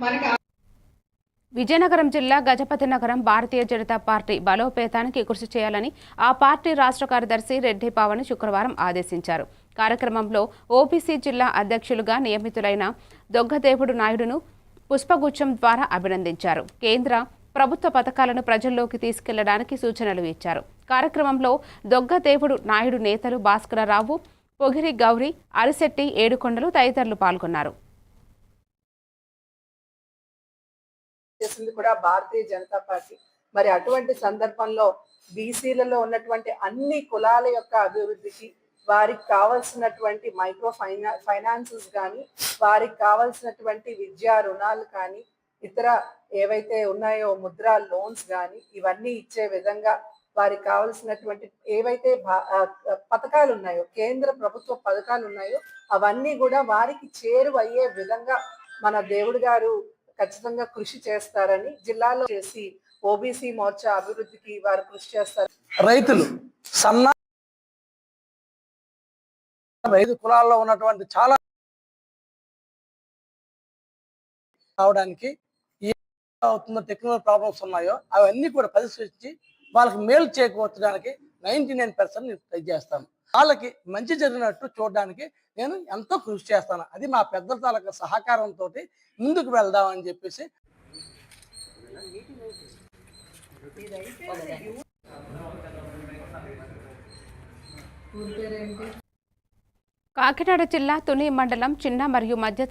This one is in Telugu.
మనకి విజయనగరం జిల్లా గజపతి నగరం భారతీయ జనతా పార్టీ బలోపేతానికి కృషి చేయాలని ఆ పార్టీ రాష్ట్ర కార్యదర్శి రెడ్డి పావని శుక్రవారం ఆదేశించారు. కార్యక్రమంలో ఓబీసీ జిల్లా అధ్యక్షులుగా నియమితులైన దొగ్గదేవుడు నాయుడును పుష్పగుచ్చం ద్వారా అభినందించారు. కేంద్ర ప్రభుత్వ పథకాలను ప్రజల్లోకి తీసుకెళ్ళడానికి సూచనలు ఇచ్చారు. కార్యక్రమంలో దొగ్గదేవుడు నాయుడు నేతలు భాస్కరరావు పొగిరి గౌరి అరిశెట్టి ఏడుకొండలు తదితరులు పాల్గొన్నారు. చేసింది కూడా భారతీయ జనతా పార్టీ. మరి అటువంటి సందర్భంలో బీసీలలో ఉన్నటువంటి అన్ని కులాల యొక్క అభివృద్ధికి వారికి కావాల్సినటువంటి మైక్రో ఫైనా ఫైనాన్సెస్ కానీ వారికి కావాల్సినటువంటి విద్యా రుణాలు కానీ ఇతర ఏవైతే ఉన్నాయో ముద్రా లోన్స్ కానీ ఇవన్నీ ఇచ్చే విధంగా వారికి కావలసినటువంటి ఏవైతే పథకాలు ఉన్నాయో కేంద్ర ప్రభుత్వ పథకాలు ఉన్నాయో అవన్నీ కూడా వారికి చేరువయ్యే విధంగా మన దేవుడు గారు ఖచ్చితంగా కృషి చేస్తారని జిల్లాలో చేసి ఓబీసీ మోర్చా అభివృద్ధికి వారు కృషి చేస్తారు. రైతులు సన్న రైతు కులాల్లో ఉన్నటువంటి చాలా రావడానికి అవుతుందో టెక్నికల్ ప్రాబ్లమ్స్ ఉన్నాయో అవన్నీ కూడా పరిశీలించి వాళ్ళకి మేలు చేకూర్చడానికి నైన్టీ నైన్ పర్సెంట్ నేను ట్రై చేస్తాను. వాళ్ళకి మంచి జరిగినట్టు చూడడానికి నేను ఎంతో కృషి చేస్తాను. అది మా పెద్దల తాలూకు సహకారంతో ముందుకు వెళ్దామని చెప్పేసి. కాకినాడ జిల్లా తుని మండలం చిన్న మరియు మధ్య